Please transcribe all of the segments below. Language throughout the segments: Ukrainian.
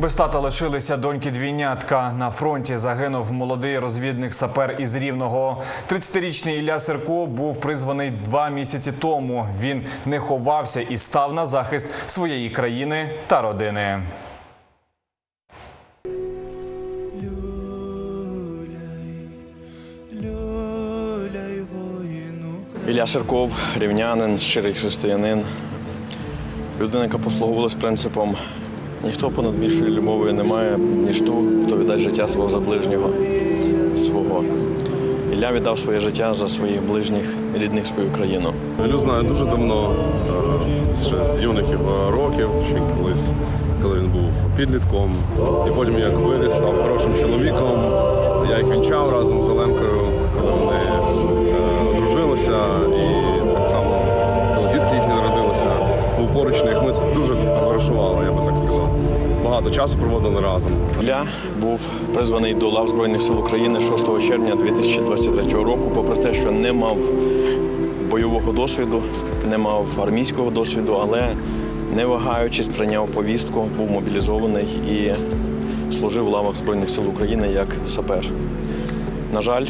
Без тата лишилися доньки двійнятка. На фронті загинув молодий розвідник сапер із Рівного. 30-річний Ілля Сирко був призваний два місяці тому. Він не ховався і став на захист своєї країни та родини. Ілля Сирков, рівнянин, щирий християнин. Людина, яка послуговувалась принципом ніхто понад більшою любов'ю не має, ніж ту, хто віддасть життя свого за ближнього свого. Ілля віддав своє життя за своїх ближніх, рідних свою країну. Ілю знаю дуже давно, е, ще з юних його років, ще колись, коли він був підлітком. І потім як виріс, став хорошим чоловіком. Я їх вінчав разом з Оленкою, коли вони е, одружилися. І Багато часу проводили разом. Ілля був призваний до лав Збройних сил України 6 червня 2023 року, попри те, що не мав бойового досвіду, не мав армійського досвіду, але не вагаючись, прийняв повістку, був мобілізований і служив в лавах Збройних сил України як сапер. На жаль,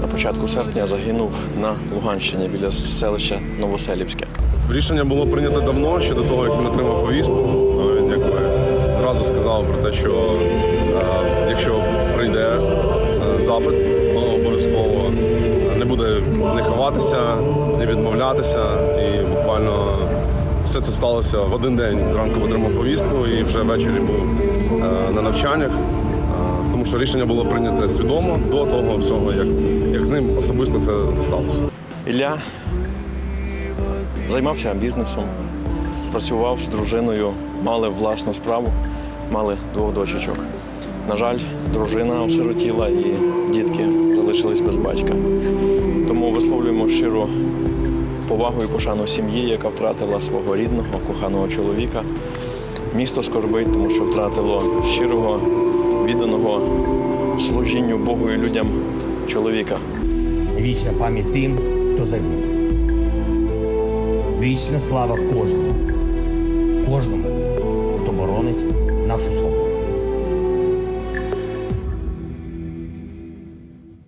на початку серпня загинув на Луганщині біля селища Новоселівське. Рішення було прийнято давно, ще до того, як він отримав повістку. Зразу сказав про те, що е, якщо прийде е, запит, то обов'язково не буде не ховатися, не відмовлятися. І буквально все це сталося в один день. Зранку отримав повістку і вже ввечері був е, на навчаннях. Тому що рішення було прийнято свідомо до того всього, як, як з ним особисто це сталося. Ілля займався бізнесом, працював з дружиною, мали власну справу, мали двох дочечок. На жаль, дружина осиротіла і дітки залишились без батька. Тому висловлюємо щиру повагу і пошану сім'ї, яка втратила свого рідного, коханого чоловіка. Місто скорбить, тому що втратило щирого, відданого служінню Богу і людям чоловіка. Вічна пам'ять тим, хто загинув. Вічна слава кожному, кожному, хто боронить нашу свободу.